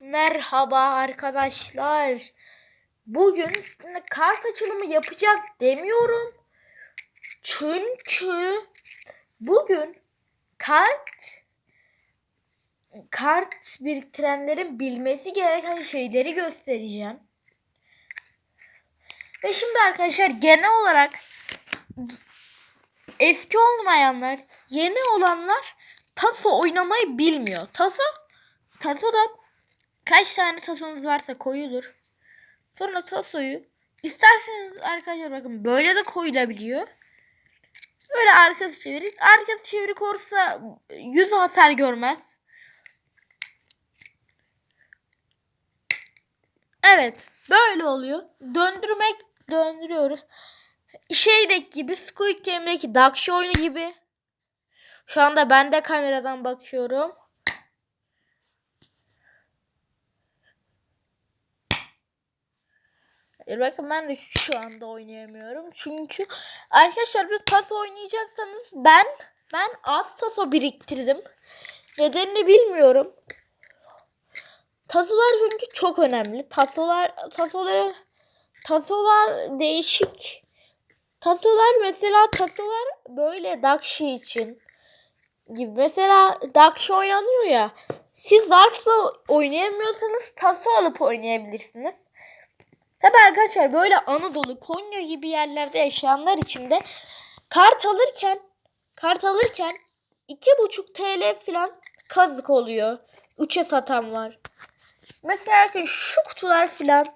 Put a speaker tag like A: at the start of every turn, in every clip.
A: Merhaba arkadaşlar. Bugün sizinle kart açılımı yapacak demiyorum. Çünkü bugün kart kart biriktirenlerin bilmesi gereken şeyleri göstereceğim. Ve şimdi arkadaşlar genel olarak eski olmayanlar, yeni olanlar taso oynamayı bilmiyor. Taso taso da kaç tane tasonuz varsa koyulur. Sonra tasoyu isterseniz arkadaşlar bakın böyle de koyulabiliyor. Böyle arkası çevirik. Arkası çevirik olursa yüz hasar görmez. Evet. Böyle oluyor. Döndürmek döndürüyoruz. Şeydeki gibi Squid Game'deki Daksha oyunu gibi. Şu anda ben de kameradan bakıyorum. E, Bakın ben de şu anda oynayamıyorum. Çünkü arkadaşlar bir taso oynayacaksanız ben ben az taso biriktirdim. Nedenini bilmiyorum. Tasolar çünkü çok önemli. Tasolar tasoları tasolar değişik. Tasolar mesela tasolar böyle Dakshi için gibi. Mesela Dakshi oynanıyor ya. Siz zarfla oynayamıyorsanız taso alıp oynayabilirsiniz. Tabi arkadaşlar böyle Anadolu, Konya gibi yerlerde yaşayanlar için de kart alırken kart alırken 2,5 TL falan kazık oluyor. 3'e satan var. Mesela şu kutular filan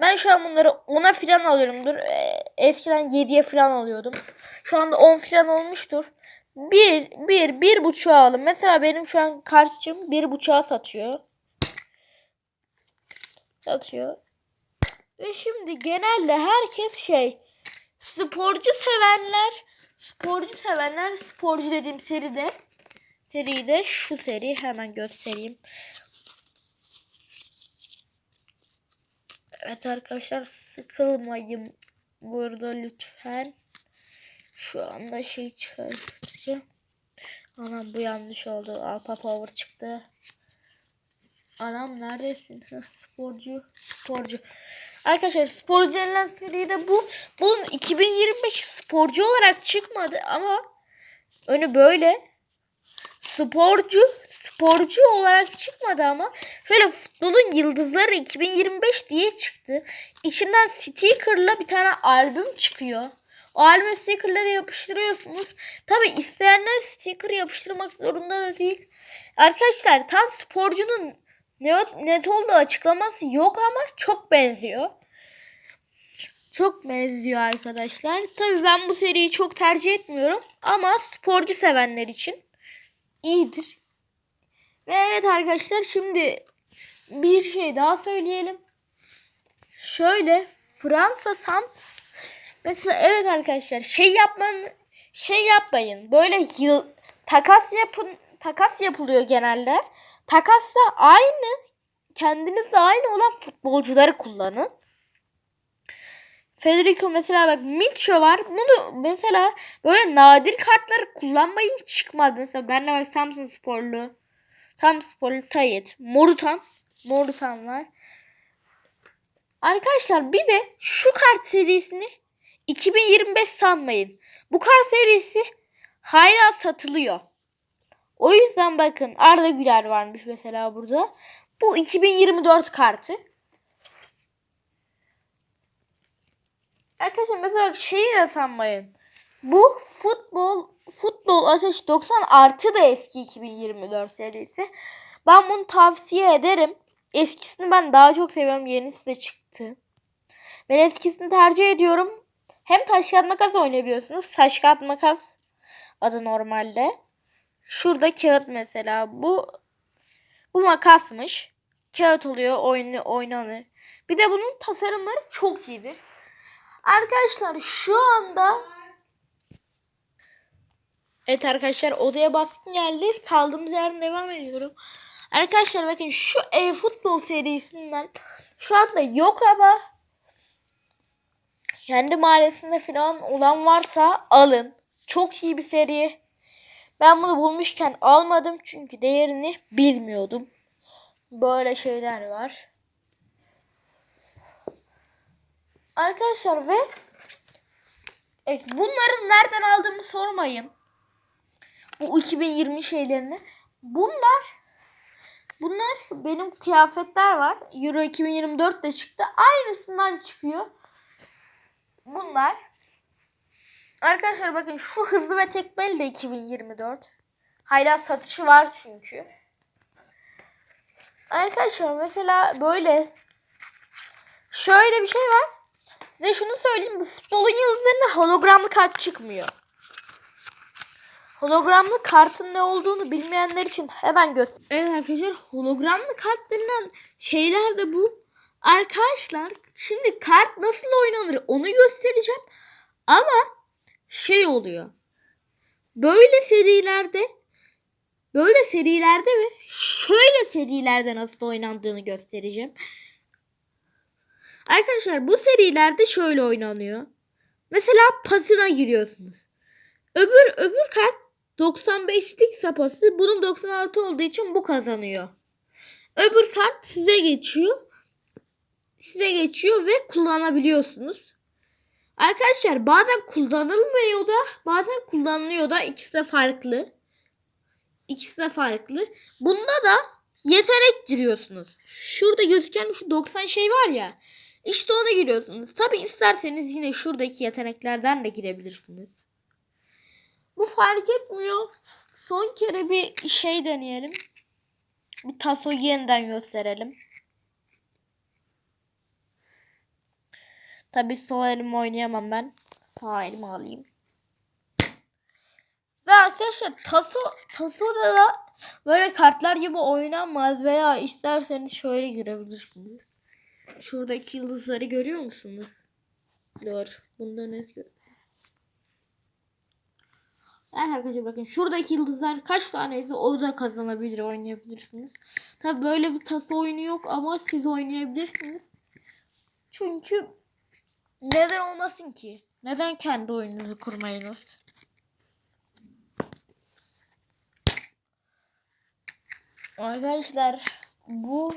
A: ben şu an bunları 10'a filan alıyorumdur. Ee, eskiden 7'ye filan alıyordum. Şu anda 10 filan olmuştur. Bir, bir, bir buçuğa alın. Mesela benim şu an kartçım bir buçuğa satıyor. Satıyor. Ve şimdi genelde herkes şey sporcu sevenler sporcu sevenler sporcu dediğim seride seride şu seri hemen göstereyim. Evet arkadaşlar sıkılmayın burada lütfen. Şu anda şey çıkartacağım. Anam bu yanlış oldu. Alpha Power çıktı. Anam neredesin? Sporcu. Sporcu. Arkadaşlar sporcu denilen seride bu. Bunun 2025 sporcu olarak çıkmadı ama önü böyle. Sporcu sporcu olarak çıkmadı ama şöyle futbolun yıldızları 2025 diye çıktı. İçinden stickerla bir tane albüm çıkıyor. O albüm stickerları yapıştırıyorsunuz. Tabi isteyenler sticker yapıştırmak zorunda da değil. Arkadaşlar tam sporcunun net, net olduğu açıklaması yok ama çok benziyor. Çok benziyor arkadaşlar. Tabii ben bu seriyi çok tercih etmiyorum ama sporcu sevenler için iyidir. Ve evet arkadaşlar şimdi bir şey daha söyleyelim. Şöyle Fransa Sam mesela evet arkadaşlar şey yapmanın şey yapmayın. Böyle yıl takas yapın takas yapılıyor genelde. Takasla aynı kendinizle aynı olan futbolcuları kullanın. Federico mesela bak Mitcho var. Bunu mesela böyle nadir kartları kullanmayın çıkmadı. Mesela ben de bak Samsun Sporlu. Samsun Sporlu Tayet. Morutan. Morutan var. Arkadaşlar bir de şu kart serisini 2025 sanmayın. Bu kart serisi hala satılıyor. O yüzden bakın Arda Güler varmış mesela burada. Bu 2024 kartı. Arkadaşlar mesela şeyi de sanmayın. Bu futbol futbol ateş 90 artı da eski 2024 serisi. Ben bunu tavsiye ederim. Eskisini ben daha çok seviyorum. Yenisi de çıktı. Ben eskisini tercih ediyorum. Hem taş kağıt makas oynayabiliyorsunuz. Taş kağıt makas adı normalde. Şurada kağıt mesela. Bu bu makasmış. Kağıt oluyor, oyunu oynanır. Bir de bunun tasarımları çok iyidir. Arkadaşlar şu anda Evet arkadaşlar odaya baskın geldi. Kaldığımız yerden devam ediyorum. Arkadaşlar bakın şu e-futbol serisinden şu anda yok ama kendi mahallesinde falan olan varsa alın. Çok iyi bir seri. Ben bunu bulmuşken almadım çünkü değerini bilmiyordum. Böyle şeyler var. Arkadaşlar ve e, bunların nereden aldığımı sormayın. Bu 2020 şeylerini. Bunlar bunlar benim kıyafetler var. Euro 2024 de çıktı. Aynısından çıkıyor. Bunlar. Arkadaşlar bakın şu hızlı ve tekmeli de 2024. Hala satışı var çünkü. Arkadaşlar mesela böyle şöyle bir şey var. Size şunu söyleyeyim. Bu futbolun yıldızlarında hologramlı kart çıkmıyor. Hologramlı kartın ne olduğunu bilmeyenler için hemen göster. Evet arkadaşlar hologramlı kart denilen şeyler de bu. Arkadaşlar şimdi kart nasıl oynanır onu göstereceğim. Ama şey oluyor. Böyle serilerde böyle serilerde ve şöyle serilerde nasıl oynandığını göstereceğim. Arkadaşlar bu serilerde şöyle oynanıyor. Mesela pasına giriyorsunuz. Öbür öbür kart 95'lik sapası. Bunun 96 olduğu için bu kazanıyor. Öbür kart size geçiyor. Size geçiyor ve kullanabiliyorsunuz. Arkadaşlar bazen kullanılmıyor da bazen kullanılıyor da ikisi de farklı. İkisi de farklı. Bunda da yetenek giriyorsunuz. Şurada gözüken şu 90 şey var ya. İşte ona giriyorsunuz. Tabi isterseniz yine şuradaki yeteneklerden de girebilirsiniz. Bu fark etmiyor. Son kere bir şey deneyelim. Bir tasoyu yeniden gösterelim. Tabi sol elimi oynayamam ben. Sağ elimi alayım. Ve arkadaşlar taso tasoda da böyle kartlar gibi oynanmaz veya isterseniz şöyle girebilirsiniz. Şuradaki yıldızları görüyor musunuz? Dur. Bunda ne? Evet arkadaşlar bakın şuradaki yıldızlar kaç tanesi o da kazanabilir oynayabilirsiniz. Tabi böyle bir taso oyunu yok ama siz oynayabilirsiniz. Çünkü neden olmasın ki? Neden kendi oyununuzu kurmayınız? Arkadaşlar bu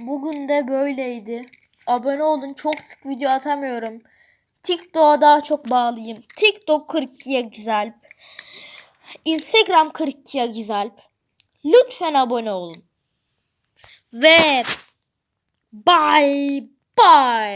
A: bugün de böyleydi. Abone olun. Çok sık video atamıyorum. TikTok'a daha çok bağlıyım. TikTok 42'ye güzel. Instagram 42'ye güzel. Lütfen abone olun. Ve bye bye.